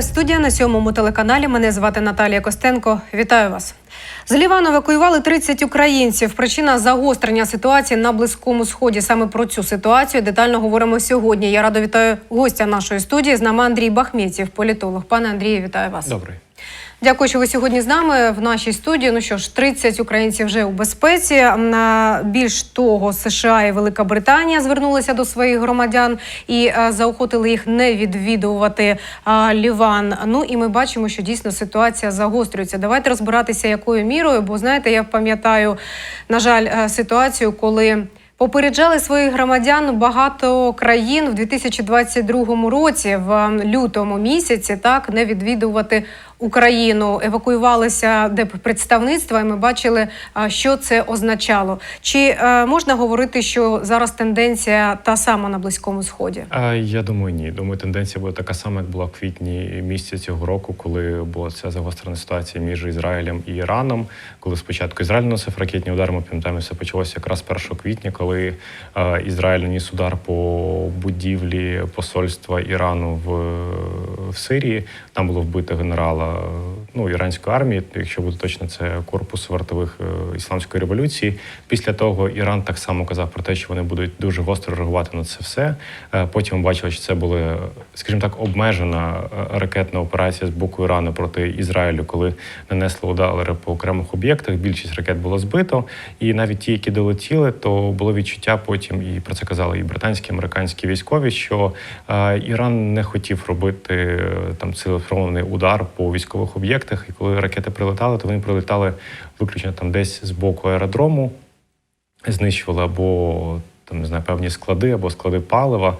лайв студія на сьомому телеканалі. Мене звати Наталія Костенко. Вітаю вас. З Лівану евакуювали 30 українців. Причина загострення ситуації на близькому сході. Саме про цю ситуацію детально говоримо сьогодні. Я радо вітаю гостя нашої студії. З нами Андрій Бахмєців, політолог. Пане Андрію, вітаю вас. Добрий. Дякую, що ви сьогодні з нами в нашій студії. Ну що ж, 30 українців вже у безпеці. На більш того, США і Велика Британія звернулися до своїх громадян і е, заохотили їх не відвідувати Ліван. Ну і ми бачимо, що дійсно ситуація загострюється. Давайте розбиратися, якою мірою, бо знаєте, я пам'ятаю, на жаль, е, ситуацію, коли. Попереджали своїх громадян багато країн в 2022 році, в лютому місяці, так не відвідувати Україну, евакуювалися депредставництва, і ми бачили, що це означало. Чи е, можна говорити, що зараз тенденція та сама на близькому сході? Я думаю, ні. Думаю, тенденція буде така сама, як була в квітні місяці цього року, коли була ця загострена ситуація між Ізраїлем і Іраном. Коли спочатку Ізраїль носив ракетні удари, ми пам'ятаємо, все почалося якраз 1 квітня, коли Ізраїль наніс удар по будівлі посольства Ірану в, в Сирії. Там було вбито генерала ну, іранської армії, якщо буде точно, це корпус вартових е, ісламської революції. Після того Іран так само казав про те, що вони будуть дуже гостро реагувати на це все. Е, Потім ми бачили, що це була, скажімо так, обмежена е, ракетна операція з боку Ірану проти Ізраїлю, коли нанесли удари по окремих об'єктах. Більшість ракет було збито, і навіть ті, які долетіли, то було відчуття потім, і про це казали і британські, і американські військові, що е, Іран не хотів робити е, там цілеспрямований удар по військових об'єктах. І коли ракети прилетали, то вони прилетали виключно там десь з боку аеродрому, знищували або там не знаю, певні склади або склади палива.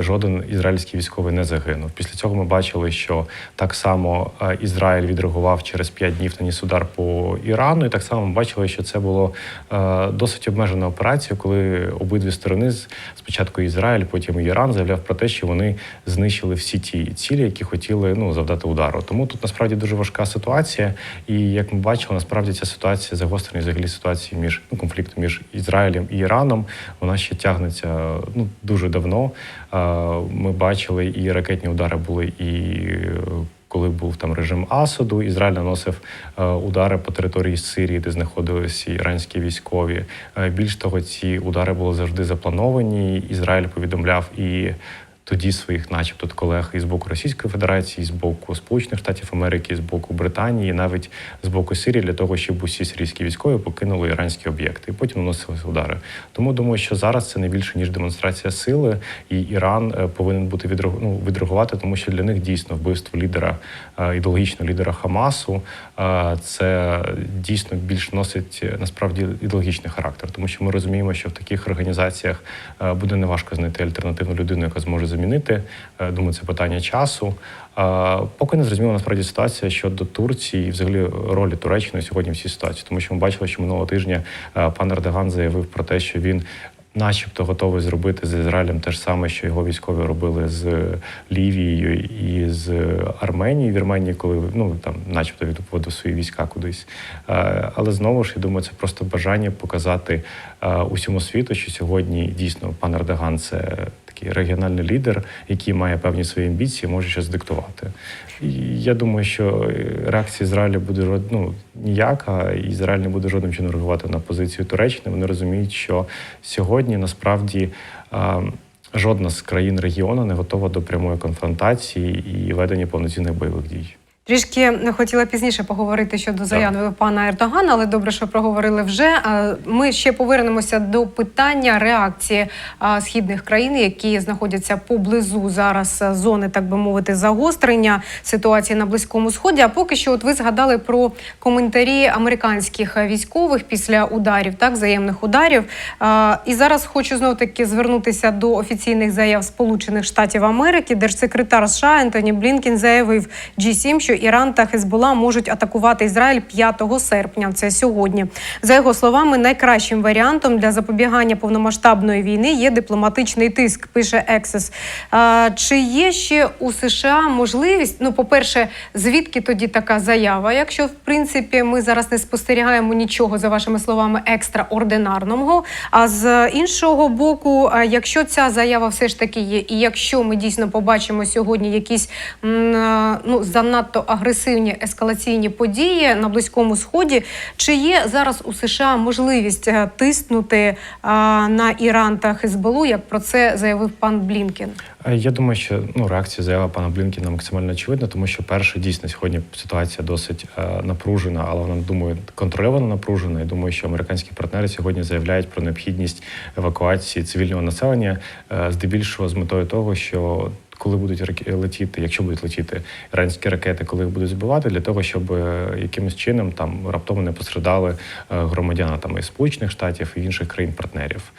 Жоден ізраїльський військовий не загинув. Після цього ми бачили, що так само Ізраїль відреагував через 5 днів наніс удар по Ірану, і так само ми бачили, що це було досить обмежена операція, коли обидві сторони спочатку Ізраїль, потім Іран заявляв про те, що вони знищили всі ті цілі, які хотіли ну завдати удару. Тому тут насправді дуже важка ситуація. І як ми бачили, насправді ця ситуація загострення взагалі ситуації між ну, конфлікту між Ізраїлем і Іраном. Вона ще тягнеться ну дуже давно. Ми бачили і ракетні удари були і. е, Коли був там режим Асаду, Ізраїль наносив е, удари по території Сирії, де знаходилися іранські військові. Е, більш того, ці удари були завжди заплановані. Ізраїль повідомляв і тоді своїх, начебто, колег і з боку Російської Федерації, з боку Сполучених Штатів Америки, з боку Британії, навіть з боку Сирії, для того, щоб усі сирійські військові покинули іранські об'єкти і потім наносилися удари. Тому думаю, що зараз це не більше ніж демонстрація сили, і Іран е, повинен бути ну, відреагувати, тому що для них дійсно вбивство лідера е, ідеологічного лідера Хамасу це дійсно більш носить е, насправді ідеологічний характер, тому що ми розуміємо, що в таких організаціях е, буде неважко знайти альтернативну людину, яка зможе замінити. Е, Думаю, це питання часу. Поки не зрозуміла насправді ситуація щодо Турції і взагалі ролі Туреччини сьогодні в цій ситуації, тому що ми бачили, що минулого тижня пан Ердоган заявив про те, що він. Начебто готовий зробити з Ізраїлем те ж саме, що його військові робили з Лівією і з Арменією, Вірменії, коли ну там, начебто відводив свої війська кудись. Е, Але знову ж я думаю, це просто бажання показати е, усьому світу, що сьогодні дійсно пан Ердоган це такий регіональний лідер, який має певні свої амбіції, може щось диктувати. І я думаю, що реакція Ізраїля буде ну, ніяка, і Ізраїль не буде жодним чином реагувати на позицію Туреччини. Вони розуміють, що сьогодні насправді. е, Жодна з країн регіону не готова до прямої конфронтації і ведення повноцінних бойових дій. Трішки хотіла пізніше поговорити щодо заяви пана Ердогана, але добре, що проговорили вже. Ми ще повернемося до питання реакції східних країн, які знаходяться поблизу зараз зони, так би мовити, загострення ситуації на близькому сході. А поки що, от ви згадали про коментарі американських військових після ударів, так взаємних ударів. І зараз хочу знов таки звернутися до офіційних заяв Сполучених Штатів Америки. Держсекретар США Ентоні Блінкін заявив G7, що Іран та Хезбола можуть атакувати Ізраїль 5 серпня. Це сьогодні. За його словами, найкращим варіантом для запобігання повномасштабної війни є дипломатичний тиск. Пише Ексес. Чи є ще у США можливість? Ну, по-перше, звідки тоді така заява? Якщо в принципі ми зараз не спостерігаємо нічого за вашими словами екстраординарного. А з іншого боку, якщо ця заява все ж таки є, і якщо ми дійсно побачимо сьогодні якісь ну занадто агресивні ескалаційні події на близькому сході, чи є зараз у США можливість е, тиснути на Іран та Хезболу, як про це заявив пан Блінкен? Е, Я думаю, що ну реакція заява пана Блінкіна максимально очевидна, тому що перше дійсно сьогодні ситуація досить е, напружена, але вона думаю контрольовано напружена. І думаю, що американські партнери сьогодні заявляють про необхідність евакуації цивільного населення, е, здебільшого з метою того, що коли будуть летіти, якщо будуть летіти іранські ракети, коли їх будуть збивати, для того, щоб е, якимось чином там раптово не пострадали е, громадяни там і Сполучених Штатів і інших країн-партнерів.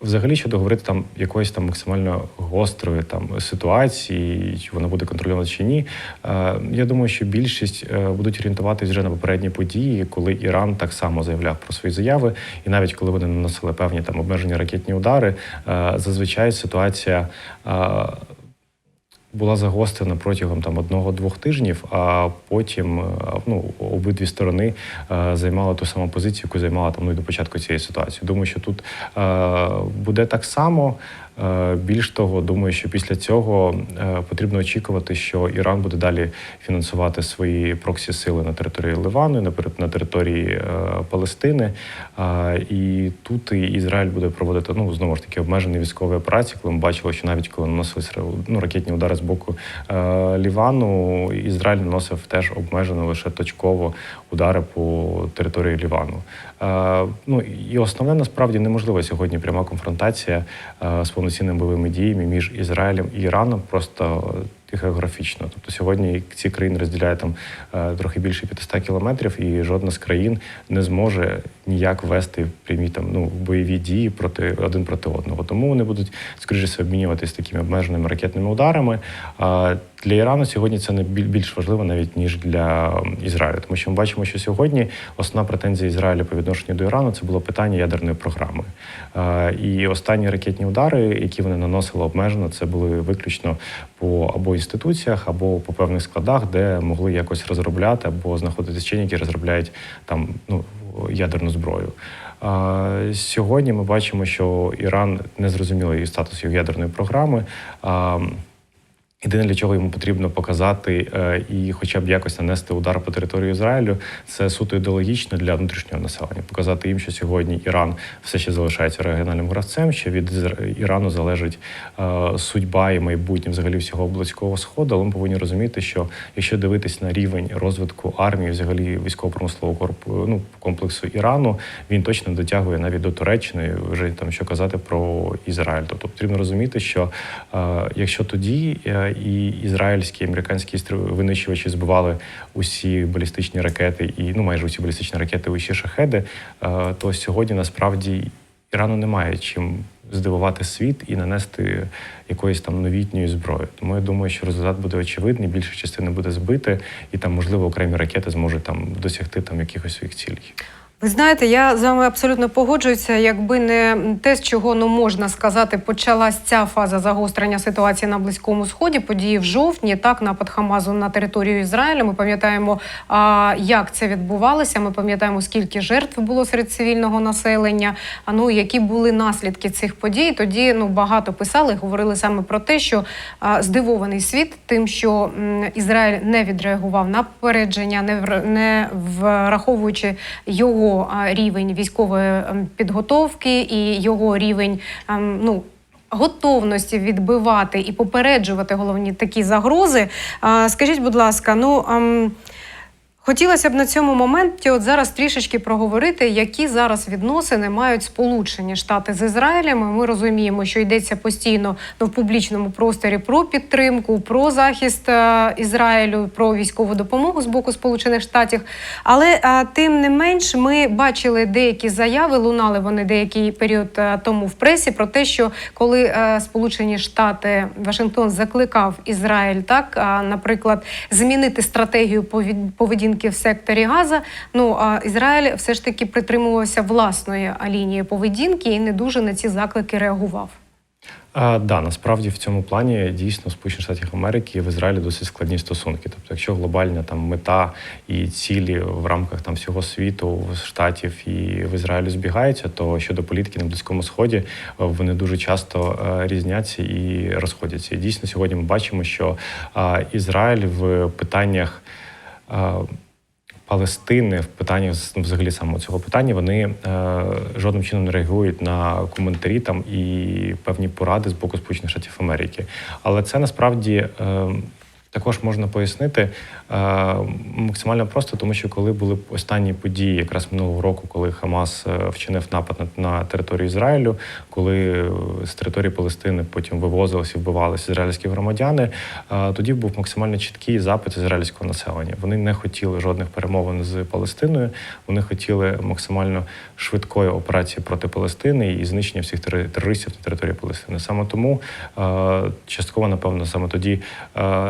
Взагалі, щодо говорити там якоїсь там максимально гострої там ситуації, чи вона буде контрольована чи ні. Е, я думаю, що більшість е, будуть орієнтуватись вже на попередні події, коли Іран так само заявляв про свої заяви, і навіть коли вони наносили певні там обмежені ракетні удари, е, зазвичай ситуація. Була загострена протягом там одного-двох тижнів, а потім е, ну обидві сторони е, займали ту саму позицію, яку займала там ну до початку цієї ситуації. Думаю, що тут е, буде так само. Більш того, думаю, що після цього потрібно очікувати, що Іран буде далі фінансувати свої проксі сили на території Ливану, на пер- на території Палестини. І тут Ізраїль буде проводити ну знову ж таки обмежені військові операції, коли ми бачили, що навіть коли наносились ну, ракетні удари з боку е, Лівану, Ізраїль наносив теж обмежено лише точково удари по території Лівану. Е, Ну і основне насправді неможлива сьогодні пряма конфронтація е, з повноцінними бойовими діями між Ізраїлем і Іраном, просто географічно. Тобто сьогодні ці країни розділяють там е, трохи більше 500 кілометрів, і жодна з країн не зможе ніяк вести прямі там ну бойові дії проти один проти одного. Тому вони будуть скоріше все обмінюватись такими обмеженими ракетними ударами. Для Ірану сьогодні це не більш важливо навіть ніж для Ізраїлю, тому що ми бачимо, що сьогодні основна претензія Ізраїля по відношенню до Ірану це було питання ядерної програми. І останні ракетні удари, які вони наносили обмежено, це були виключно по або інституціях, або по певних складах, де могли якось розробляти або знаходитися вчені, які розробляють там ну ядерну зброю. Сьогодні ми бачимо, що Іран не зрозуміло її статус його ядерної програми. Єдине, для чого йому потрібно показати е, і, хоча б якось нанести удар по території Ізраїлю, це суто ідеологічно для внутрішнього населення. Показати їм, що сьогодні Іран все ще залишається регіональним гравцем, що від Ірану залежить е, судьба і майбутнє взагалі всього близького сходу. Але ми повинні розуміти, що якщо дивитись на рівень розвитку армії, взагалі військово-промислового корпу, ну, комплексу Ірану, він точно дотягує навіть до Туреччини. Вже там що казати про Ізраїль. Тобто потрібно розуміти, що е, якщо тоді і ізраїльські і американські винищувачі збивали усі балістичні ракети, і ну майже усі балістичні ракети, усі шахеди, е, то сьогодні насправді Ірану немає чим здивувати світ і нанести якоїсь там новітньої зброї. Тому я думаю, що результат буде очевидний, більша частина буде збити, і там, можливо, окремі ракети зможуть там досягти там якихось своїх цілей. Ви знаєте, я з вами абсолютно погоджуюся. Якби не те, з чого ну можна сказати, почалась ця фаза загострення ситуації на близькому сході. Події в жовтні, так напад Хамазу на територію Ізраїля. Ми пам'ятаємо, як це відбувалося. Ми пам'ятаємо, скільки жертв було серед цивільного населення. А ну які були наслідки цих подій. Тоді ну багато писали, говорили саме про те, що здивований світ тим, що Ізраїль не відреагував на попередження, не вр- не враховуючи його а, рівень військової ем, підготовки і його рівень ем, ну. Готовності відбивати і попереджувати головні такі загрози. Скажіть, будь ласка, ну ем, Хотілося б на цьому моменті от зараз трішечки проговорити, які зараз відносини мають Сполучені Штати з Ізраїлем. Ми розуміємо, що йдеться постійно ну, в публічному просторі про підтримку, про захист е, Ізраїлю, про військову допомогу з боку Сполучених Штатів. Але е, тим не менш, ми бачили деякі заяви, лунали вони деякий період е, тому в пресі про те, що коли е, Сполучені Штати Вашингтон закликав Ізраїль, так а, наприклад, змінити стратегію повід- поведінки в секторі Газа. Ну а Ізраїль все ж таки притримувався власної лінії поведінки і не дуже на ці заклики реагував. А, да, насправді в цьому плані дійсно Сполучених Штатів Америки і в Ізраїлі досить складні стосунки. Тобто, якщо глобальна там мета і цілі в рамках там всього світу, в штатів і в Ізраїлі збігаються, то щодо політики на близькому сході е, вони дуже часто е, різняться і розходяться. І дійсно сьогодні ми бачимо, що Ізраїль в питаннях. Палестини в питанні ну, взагалі саме цього питання вони е, жодним чином не реагують на коментарі там і певні поради з боку Сполучених Штатів Америки. Але це насправді е, також можна пояснити е, максимально просто, тому що коли були останні події, якраз минулого року, коли Хамас е, вчинив напад на, територію Ізраїлю, коли е, з території Палестини потім вивозилися вбивалися ізраїльські громадяни, тоді був максимально чіткий запит ізраїльського населення. Вони не хотіли жодних перемовин з Палестиною. Вони хотіли максимально швидкої операції проти Палестини і знищення всіх терористів на території Палестини. Саме тому частково, напевно, саме тоді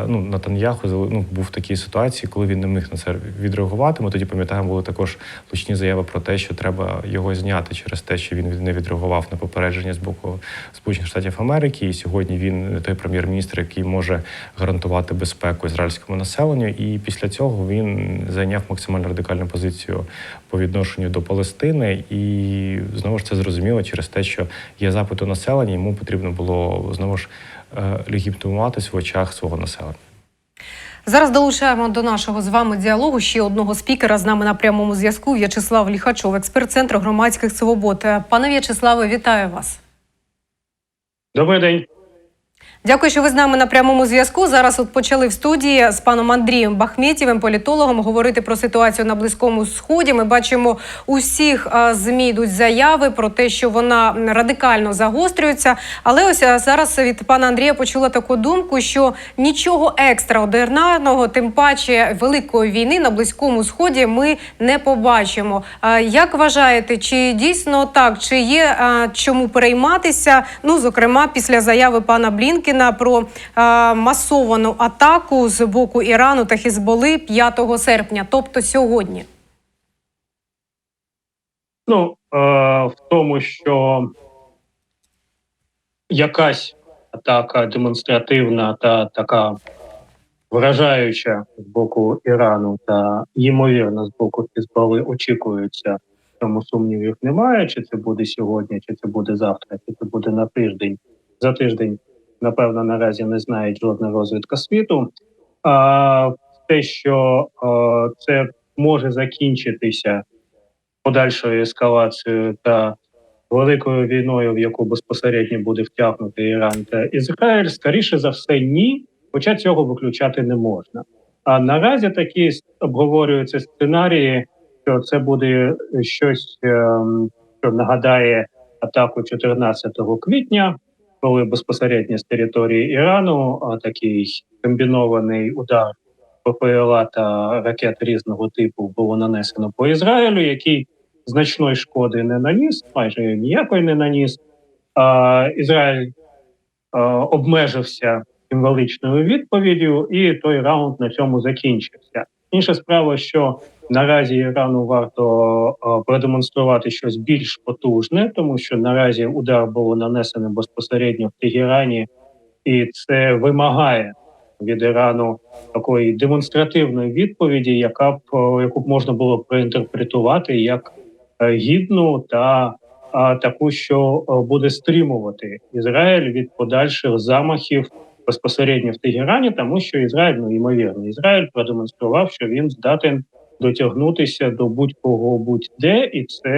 ну, Натаньяху ну, був в такій ситуації, коли він не міг на це відреагувати. Ми тоді пам'ятаємо, були також гучні заяви про те, що треба його зняти через те, що він не відреагував на попередження з боку Сполучених Штатів Америки. І сьогодні він той прем'єр-міністр, який може гарантувати безпеку ізраїльському населенню. І після цього він зайняв максимально радикальну позицію по відношенню до Палестини. І знову ж це зрозуміло через те, що є запит у населення, йому потрібно було знову ж е, легітимуватись в очах свого населення. Зараз долучаємо до нашого з вами діалогу ще одного спікера з нами на прямому зв'язку. В'ячеслав Ліхачов, експерт центру громадських свобод. Пане В'ячеславе, вітаю вас. Добрий день. Дякую, що ви з нами на прямому зв'язку. Зараз от почали в студії з паном Андрієм Бахметєвим, політологом, говорити про ситуацію на близькому сході. Ми бачимо у всіх змі йдуть заяви про те, що вона радикально загострюється. Але ось зараз від пана Андрія почула таку думку, що нічого екстраординарного, тим паче великої війни на близькому сході, ми не побачимо. Як вважаєте, чи дійсно так? Чи є чому перейматися? Ну, зокрема, після заяви пана Блінкіна про а, масовану атаку з боку Ірану та Хізболи 5 серпня, тобто сьогодні. Ну, е, в тому, що якась атака демонстративна та така вражаюча з боку Ірану та ймовірно з боку Хізбалли очікується. В цьому сумнівів немає. Чи це буде сьогодні, чи це буде завтра, чи це буде на тиждень. За тиждень, напевно, наразі не знає жодна розвідка світу. А те, що е, це може закінчитися подальшою ескалацією та великою війною, в яку безпосередньо буде втягнути Іран та Ізраїль, скоріше за все, ні. Хоча цього виключати не можна. А наразі такі обговорюються сценарії, що це буде щось, ем, що нагадає атаку 14 квітня, коли безпосередньо з території Ірану такий комбінований удар ППЛА та ракет різного типу було нанесено по Ізраїлю, який значної шкоди не наніс, майже ніякої не наніс. А, Ізраїль обмежився символичною відповіддю, і той раунд на цьому закінчився. Інша справа, що наразі Ірану варто продемонструвати щось більш потужне, тому що наразі удар було нанесено безпосередньо в Тегерані, і це вимагає від Ірану такої демонстративної відповіді, яка б яку б можна було проінтерпретувати як е, гідну та таку, що буде стримувати Ізраїль від подальших замахів безпосередньо в Тегерані, тому що Ізраїль, ну ймовірно, Ізраїль продемонстрував, що він здатен дотягнутися до будь-кого будь-де, і це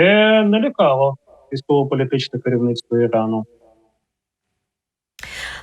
налякало військово-політичне керівництво Ірану.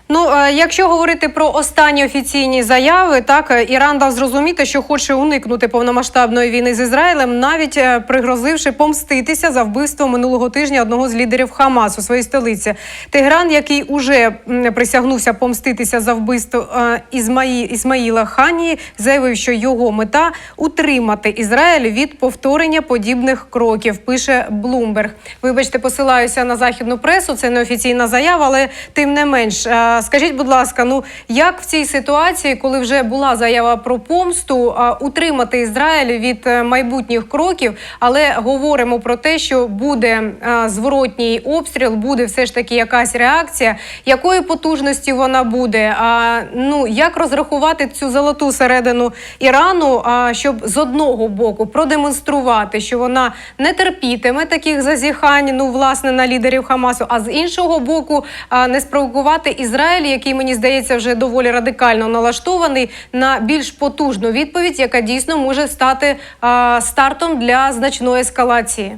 Ну, е, якщо говорити про останні офіційні заяви, так е, Іран дав зрозуміти, що хоче уникнути повномасштабної війни з Ізраїлем, навіть е, пригрозивши помститися за вбивство минулого тижня одного з лідерів Хамас у своїй столиці. Тегран, який уже присягнувся помститися за вбивство Ізмаї... Ісмаїла Ханії, заявив, що його мета утримати Ізраїль від повторення подібних кроків. Пише Блумберг. Вибачте, посилаюся на західну пресу. Це не офіційна заява, але тим не менш, скажіть, будь ласка, ну як в цій ситуації, коли вже була заява про помсту, утримати Ізраїль від е, майбутніх кроків, але говоримо про те, що буде зворотній обстріл, буде все ж таки якась реакція. Якої потужності вона буде? А ну як розрахувати цю золоту середину Ірану, щоб з одного боку продемонструвати, що вона не терпітиме таких зазіхань, ну власне на лідерів Хамасу, а з іншого боку, не спровокувати Ізраїль, який мені здається вже доволі радикально налаштований на більш потужну відповідь, яка дійсно може стати а, стартом для значної ескалації.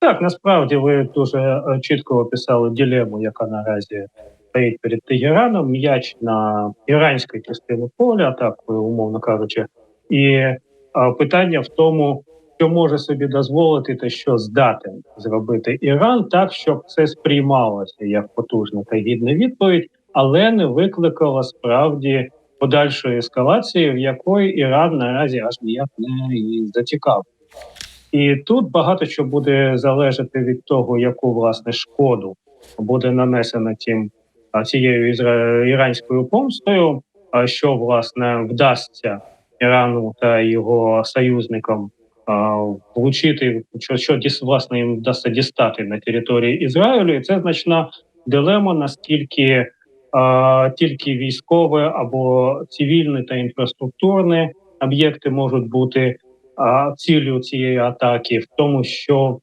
Так, насправді ви дуже е, чітко описали дилему, яка наразі стоїть перед Тегераном. М'яч на іранській частині поля, так умовно кажучи, і питання в тому, що може собі дозволити та що здатен зробити Іран, так щоб це сприймалося як потужна та гідна відповідь, але не викликало справді подальшої ескалації, в якої Іран наразі аж ніяк не і зацікавив. І тут багато що буде залежати від того, яку власне шкоду буде нанесена тим цією ізра... іранською помстою, що власне вдасться Ірану та його союзникам влучити, що, що власне їм вдасться дістати на території Ізраїлю, і це значна дилема, наскільки а, тільки військове або цивільне та інфраструктурне об'єкти можуть бути а, ціллю цієї атаки в тому, що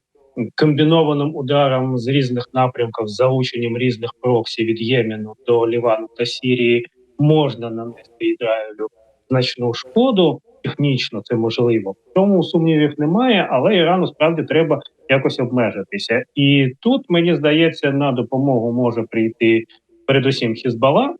комбінованим ударом з різних напрямків, з залученням різних проксі від Ємену до Лівану та Сірії можна нанести Ізраїлю значну шкоду. Технічно це можливо. В сумнівів немає, але Ірану справді треба якось обмежитися. І тут мені здається, на допомогу може прийти передусім Хізбала,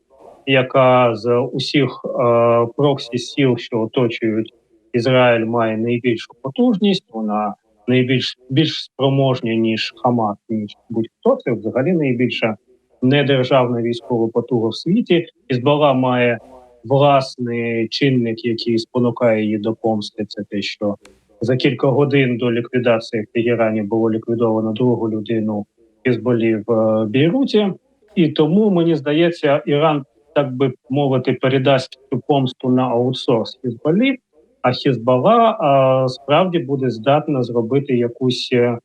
яка з усіх е, проксі сіл, що оточують Ізраїль має найбільшу потужність, вона найбільш більш спроможня ніж Хамас, ніж будь-хто. Це взагалі найбільша недержавна військова потуга в світі. Ізбала має власний чинник, який спонукає її до помсти. Це те, що за кілька годин до ліквідації в Тегерані було ліквідовано другу людину Хізболі в е, Бейруті, і тому мені здається, Іран так би мовити передасть цю помсту на аутсорс Хізболі. А Хізбала а, справді буде здатна зробити якусь е,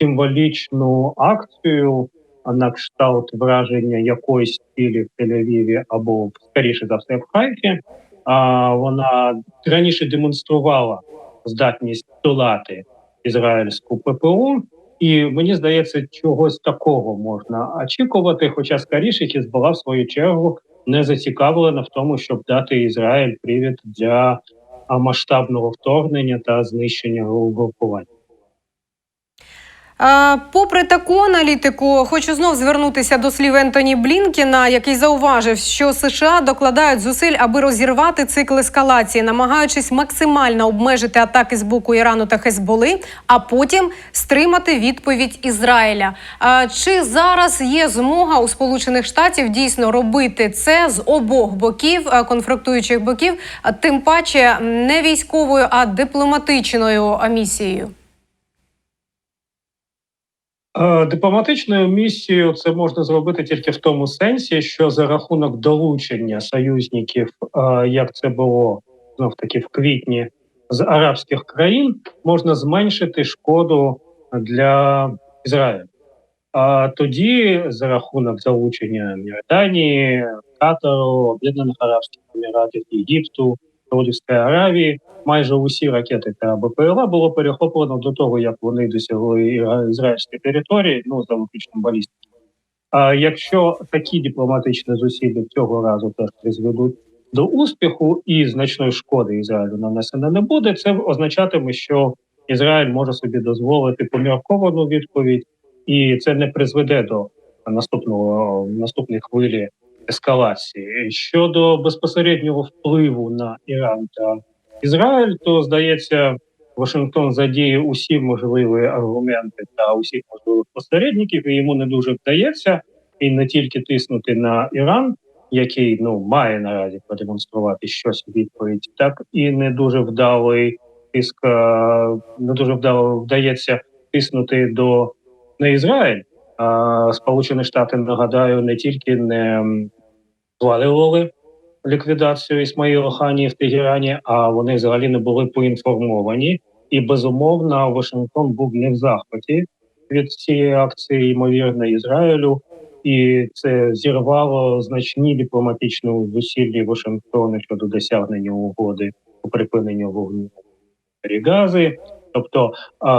символічну акцію на кшталт враження якоїсь цілі в Тель-Авіві або скоріше за все в Хайфі. А вона раніше демонструвала здатність долати ізраїльську ППО, і мені здається, чогось такого можна очікувати. Хоча скоріше Хізбала в свою чергу не зацікавлена в тому, щоб дати Ізраїль привід для масштабного вторгнення та знищення угрупування. Попри таку аналітику, хочу знов звернутися до слів Ентоні Блінкіна, який зауважив, що США докладають зусиль, аби розірвати цикл ескалації, намагаючись максимально обмежити атаки з боку Ірану та Хезболи, а потім стримати відповідь Ізраїля. Чи зараз є змога у Сполучених Штатів дійсно робити це з обох боків, конфліктуючих боків, тим паче не військовою, а дипломатичною місією? Е, Дипломатичною місією це можна зробити тільки в тому сенсі, що за рахунок долучення союзників, е, як це було знов таки в квітні з арабських країн, можна зменшити шкоду для Ізраїлю. А тоді, за рахунок залучення Йорданії, Катару, Об'єднаних Арабських Еміратів, Єгипту, Саудівської Аравії, майже усі ракети та БПЛА було перехоплено до того, як вони досягли ізраїльської території, ну за виключенням балістики. А якщо такі дипломатичні зусилля цього разу теж призведуть до успіху і значної шкоди Ізраїлю нанесено не буде, це означатиме, що Ізраїль може собі дозволити помірковану відповідь, і це не призведе до наступного наступної хвилі ескалації. Щодо безпосереднього впливу на Іран та Ізраїль, то здається, Вашингтон задіє усі можливі аргументи та усіх можливих посередників, і йому не дуже вдається і не тільки тиснути на Іран, який ну має наразі продемонструвати щось відповідь, так і не дуже вдалий тиск, е, не дуже вдало вдається тиснути до на Ізраїль. А Сполучені Штати нагадаю не тільки не звалювали ліквідацію Ісмаїла Хані в Тегерані, а вони взагалі не були поінформовані. І безумовно, Вашингтон був не в захваті від цієї акції, ймовірно, Ізраїлю, і це зірвало значні дипломатичні зусилля Вашингтона щодо досягнення угоди у припиненні вогню Гази. Тобто,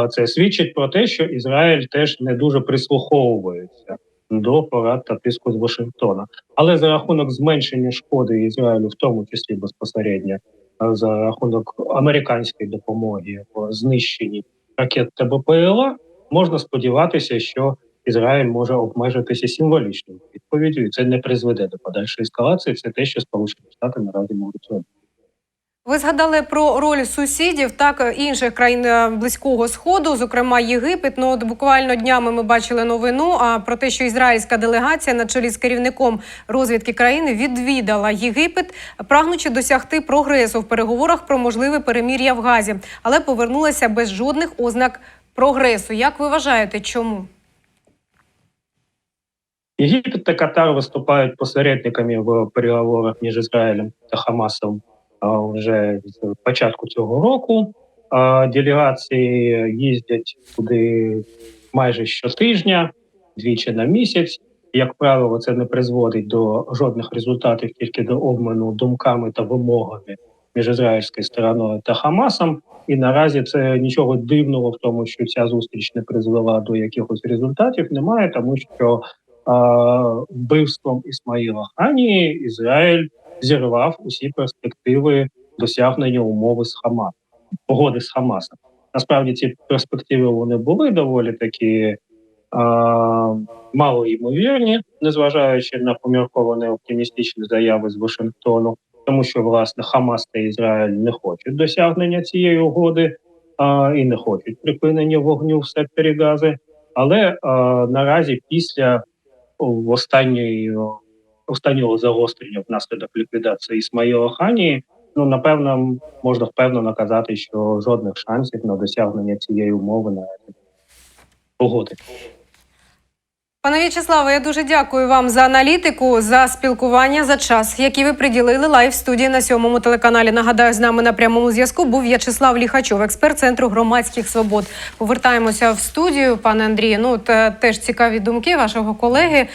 це свідчить про те, що Ізраїль теж не дуже прислуховується до порад та тиску з Вашингтона, але за рахунок зменшення шкоди Ізраїлю, в тому числі безпосередньо за рахунок американської допомоги в знищенні ракет та БПЛА, можна сподіватися, що Ізраїль може обмежитися символічною відповіддю, і це не призведе до подальшої ескалації. Це те, що Сполучені Штати наразі можуть робити. Ви згадали про роль сусідів, так інших країн е, близького сходу, зокрема Єгипет. Ну от буквально днями ми бачили новину а про те, що ізраїльська делегація на чолі з керівником розвідки країни відвідала Єгипет, прагнучи досягти прогресу в переговорах про можливе перемір'я в Газі, але повернулася без жодних ознак прогресу. Як ви вважаєте, чому? Єгипет та Катар виступають посередниками в переговорах між Ізраїлем та Хамасом вже з початку цього року. Делегації їздять туди майже щотижня, двічі на місяць. Як правило, це не призводить до жодних результатів, тільки до обміну думками та вимогами між ізраїльською стороною та Хамасом. І наразі це нічого дивного в тому, що ця зустріч не призвела до якихось результатів, немає, тому що а, вбивством Ісмаїла Хані Ізраїль зірвав усі перспективи досягнення умови з Хамасом, погоди з Хамасом. Насправді ці перспективи вони були доволі такі а, малоймовірні, незважаючи на помірковані оптимістичні заяви з Вашингтону, тому що власне Хамас та Ізраїль не хочуть досягнення цієї угоди а, і не хочуть припинення вогню в секторі Гази. Але а, наразі після останньої останнього загострення внаслідок ліквідації Ісмаїла Хані, ну напевно, можна впевнено казати, що жодних шансів на досягнення цієї умови на угоди. Пане В'ячеславе, я дуже дякую вам за аналітику, за спілкування, за час, який ви приділили лайв студії на сьомому телеканалі. Нагадаю, з нами на прямому зв'язку був В'ячеслав Ліхачов, експерт центру громадських свобод. Повертаємося в студію, пане Андрію. Ну те, теж цікаві думки вашого колеги.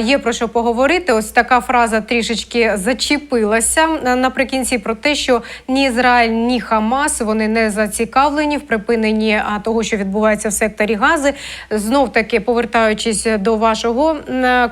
Є про що поговорити. Ось така фраза трішечки зачепилася наприкінці про те, що ні Ізраїль, ні Хамас вони не зацікавлені в припиненні того, що відбувається в секторі Гази. Знов таки повертаючись до вашого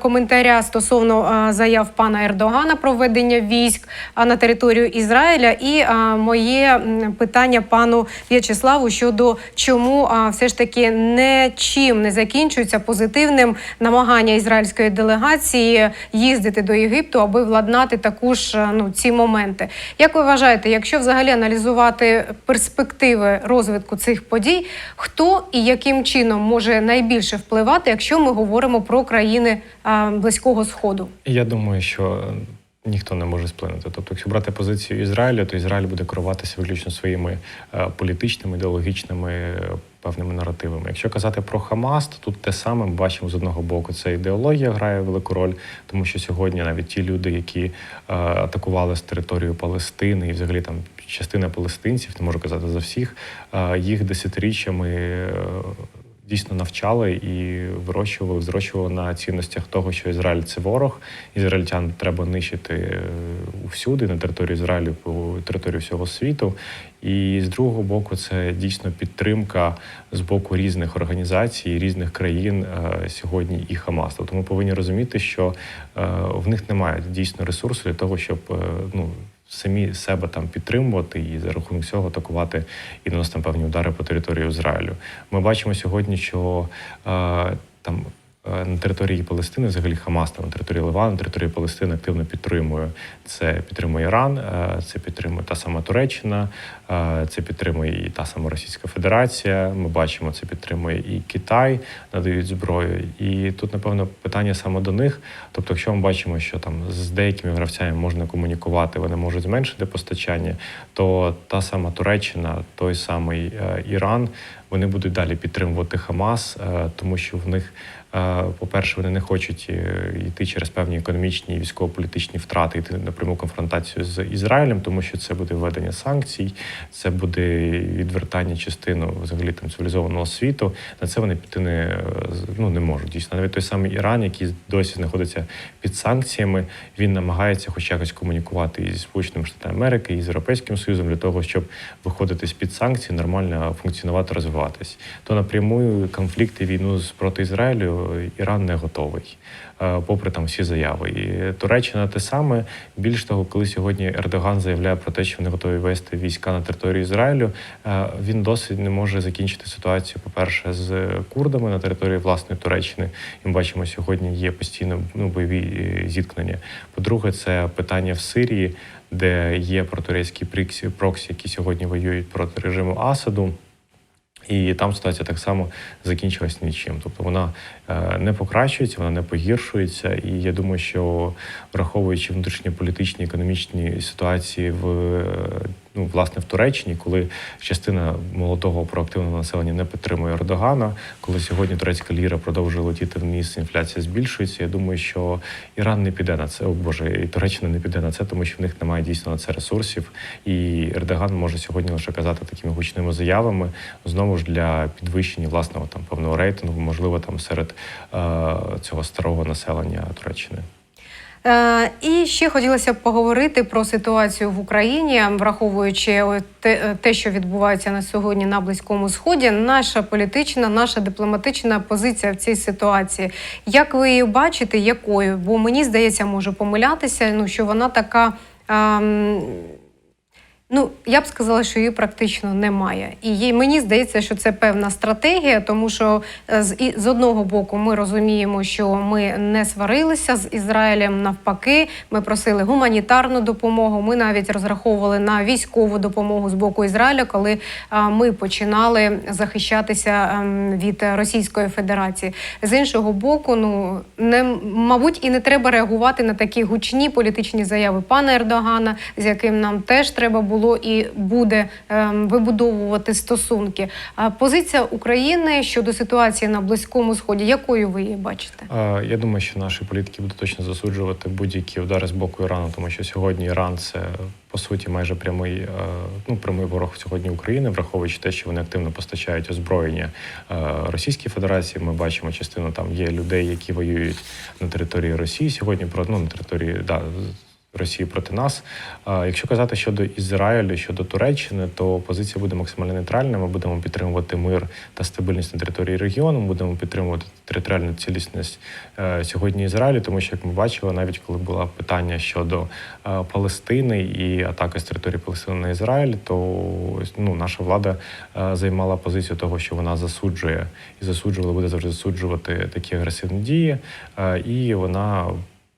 коментаря стосовно заяв пана Ердогана про введення військ на територію Ізраїля, і моє питання пану В'ячеславу щодо чому все ж таки нічим не закінчується позитивним намагання ізраїльської делегації їздити до Єгипту, аби владнати також ну ці моменти. Як ви вважаєте, якщо взагалі аналізувати перспективи розвитку цих подій, хто і яким чином може найбільше впливати, якщо ми говоримо про країни близького сходу? Я думаю, що ніхто не може сплинути. Тобто, якщо брати позицію Ізраїлю, то Ізраїль буде керуватися виключно своїми е, політичними, ідеологічними е, певними наративами. Якщо казати про Хамас, то тут те саме ми бачимо з одного боку. Це ідеологія грає велику роль, тому що сьогодні навіть ті люди, які е, атакували з територію Палестини, і взагалі там частина палестинців, не можу казати за всіх, їх десятиріччями. Дійсно навчали і вирощували, зрощували на цінностях того, що Ізраїль це ворог, ізраїльтян треба нищити е, усюди на території Ізраїлю, по території всього світу. І з другого боку, це дійсно підтримка з боку різних організацій, різних країн е, сьогодні і Хамас. Тобто ми повинні розуміти, що е, в них немає дійсно ресурсу для того, щоб ну самі себе там підтримувати і за рахунок цього атакувати і наносити певні удари по території Ізраїлю. Ми бачимо сьогодні, що е, там на території Палестини, взагалі Хамас там, на території Ливану, на території Палестини активно підтримує. Це підтримує Іран, е, це підтримує та сама Туреччина, е, це підтримує і та сама Російська Федерація. Ми бачимо, це підтримує і Китай, надають зброю. І тут, напевно, питання саме до них. Тобто, якщо ми бачимо, що там з деякими гравцями можна комунікувати, вони можуть зменшити постачання, то та сама Туреччина, той самий е, Іран, вони будуть далі підтримувати Хамас, е, тому що в них, е, по-перше, вони не хочуть е, йти через певні економічні і військово-політичні втрати, йти на пряму конфронтацію з Ізраїлем, тому що це буде введення санкцій, це буде відвертання частину взагалі там цивілізованого світу. На це вони піти не ну не можуть. Дійсно, навіть той самий Іран, який досі знаходиться під санкціями, він намагається хоч якось комунікувати і зі Сполученими Штатами Америки, і з Європейським Союзом для того, щоб виходити з під санкцій, нормально функціонувати, розвиватись. То напряму конфлікти війну проти Ізраїлю Іран не готовий, е, попри там всі заяви. І Туреччина те саме. Більш того, коли сьогодні Ердоган заявляє про те, що вони готові вести війська на територію Ізраїлю, е, він досить не може закінчити ситуацію, по-перше, з курдами на території власної Туреччини. І ми бачимо, сьогодні є постійно ну, бойові е, зіткнення. По-друге, це питання в Сирії, де є протурейські пріксі- проксі, які сьогодні воюють проти режиму Асаду. І там ситуація так само закінчилась нічим. Тобто вона е, не покращується, вона не погіршується. І я думаю, що враховуючи внутрішньополітичні економічні ситуації в е, ну власне в Туреччині, коли частина молодого проактивного населення не підтримує Ердогана, коли сьогодні турецька ліра продовжує летіти вниз, інфляція збільшується. Я думаю, що Іран не піде на це. О Боже, і Туреччина не піде на це, тому що в них немає дійсно на це ресурсів. І Ердоган може сьогодні лише казати такими гучними заявами знову ж для підвищення власного там певного рейтингу, можливо, там серед е, цього старого населення Туреччини. Е, І ще хотілося б поговорити про ситуацію в Україні, враховуючи те, те, що відбувається на сьогодні на Близькому Сході. Наша політична, наша дипломатична позиція в цій ситуації. Як ви її бачите, якою? Бо мені здається, можу помилятися, ну що вона така. ем, Ну, я б сказала, що її практично немає. І їй, мені здається, що це певна стратегія, тому що е, з, і, з одного боку ми розуміємо, що ми не сварилися з Ізраїлем. Навпаки, ми просили гуманітарну допомогу. Ми навіть розраховували на військову допомогу з боку Ізраїля, коли а, ми починали захищатися ем, від Російської Федерації. З іншого боку, ну не мабуть, і не треба реагувати на такі гучні політичні заяви пана Ердогана, з яким нам теж треба було і буде ем, вибудовувати стосунки. А позиція України щодо ситуації на Близькому Сході, якою ви її бачите? Я думаю, що наші політики будуть точно засуджувати будь-які удари з боку Ірану, тому що сьогодні Іран це по суті майже прямий, е, ну прямий ворог сьогодні України, враховуючи те, що вони активно постачають озброєння е, Російській Федерації. Ми бачимо частину там є людей, які воюють на території Росії сьогодні, про ну на території да. Росії проти нас. Якщо казати щодо Ізраїлю, щодо Туреччини, то позиція буде максимально нейтральна. Ми будемо підтримувати мир та стабільність на території регіону. Ми будемо підтримувати територіальну цілісність е, сьогодні Ізраїлю, тому що як ми бачили, навіть коли було питання щодо е, Палестини і атаки з території Палестини на Ізраїль, то ну наша влада е, займала позицію того, що вона засуджує і засуджувала, буде завжди засуджувати такі агресивні дії, і вона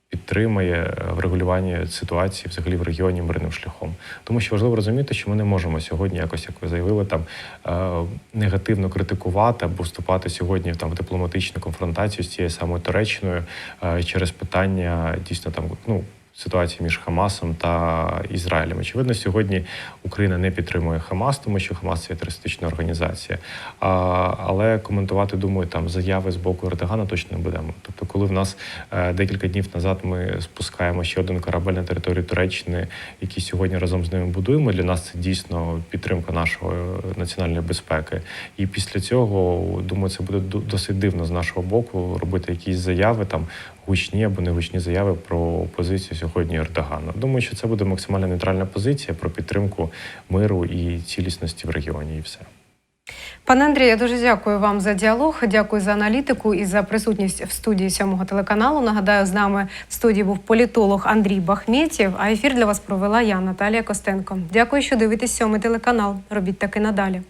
підтримує е, врегулювання ситуації взагалі в регіоні мирним шляхом. Тому що важливо розуміти, що ми не можемо сьогодні, якось як ви заявили, там е, негативно критикувати або вступати сьогодні там в дипломатичну конфронтацію з цією самою Туреччиною е, через питання дійсно там ну. Ситуації між Хамасом та Ізраїлем. Очевидно, сьогодні Україна не підтримує Хамас, тому що Хамас це терористична організація. А, але коментувати, думаю, там заяви з боку Ердогана точно не будемо. Тобто, коли в нас е, декілька днів назад ми спускаємо ще один корабель на територію Туреччини, який сьогодні разом з ними будуємо. Для нас це дійсно підтримка нашої національної безпеки. І після цього думаю, це буде досить дивно з нашого боку робити якісь заяви там гучні або не гучні заяви про позицію сьогодні Ердогана. Думаю, що це буде максимально нейтральна позиція про підтримку миру і цілісності в регіоні, і все. Пане Андрію, я дуже дякую вам за діалог. Дякую за аналітику і за присутність в студії сьомого телеканалу. Нагадаю, з нами в студії був політолог Андрій Бахметєв. А ефір для вас провела я, Наталія Костенко. Дякую, що дивитесь сьомий телеканал. Робіть таки надалі.